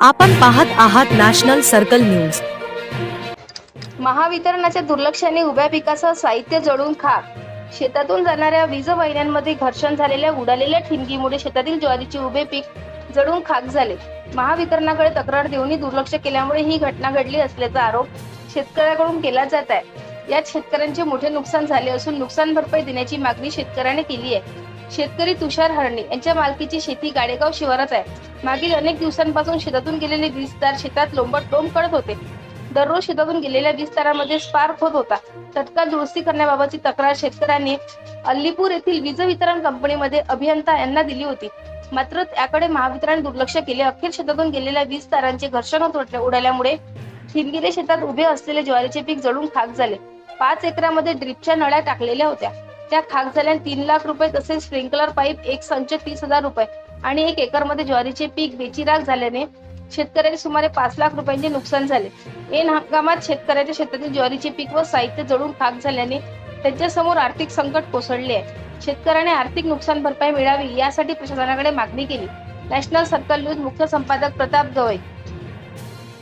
आपण पाहत आहात नॅशनल सर्कल न्यूज. महावितरणाच्या दुर्लक्षाने उभ्या पिकासह साहित्य जळून खाक. शेतातून जाणाऱ्या वीज वाहिन्यांमध्ये घर्षण झालेल्या उडालेल्या ठिणगीमुळे शेतातील ज्वारीचे उभे पीक जळून खाक झाले. महावितरणाकडे तक्रार देऊनही दुर्लक्ष केल्यामुळे ही घटना घडली असल्याचा आरोप शेतकऱ्याकडून केला जात आहे. यात शेतकऱ्यांचे मोठे नुकसान झाले असून नुकसान भरपाई देण्याची मागणी शेतकऱ्याने केली आहे. शेतकरी तुषार हरणे यांच्या मालकीची शेती गाडेगाव शिवारात आहे. मागील अनेक दिवसांपासून शेतातून गेलेले वीज तार शेतात लोंबट लोंब कळत होते. दररोज शेतातून गेलेल्या वीज तारामध्ये स्पार्क होत होता. तत्काळ दुरुस्ती करण्याबाबतची तक्रार शेतकऱ्यांनी अल्लीपूर येथील वीज वितरण कंपनीमध्ये अभियंता यांना दिली होती. मात्र त्याकडे महावितरण दुर्लक्ष केले. अखेर शेतातून गेलेल्या वीज तारांचे घर्षण होत उडाल्यामुळे हिमगिरे शेतात उभे असलेले ज्वारीचे पीक जळून खाक झाले. पाच एकरामध्ये ड्रिपच्या नळ्या टाकलेल्या होत्या. त्या खाक झाल्याने तीन लाख रुपये तसेच स्प्रिंकलर पाईप एक संच तीस हजार रुपये. आणि एक एकरमध्ये ज्वारीचे पीक बेचिराग झाल्याने शेतकऱ्याचे सुमारे पाच लाख रुपयांचे नुकसान झाले. ऐन हंगामात शेतकऱ्याच्या शेतातील ज्वारीचे पीक व साहित्य जळून खाक झाल्याने त्यांच्यासमोर आर्थिक संकट कोसळले आहे. शेतकऱ्याने आर्थिक नुकसान भरपाई मिळावी यासाठी प्रशासनाकडे मागणी केली. नॅशनल सर्कल न्यूज मुख्य संपादक प्रताप गवई.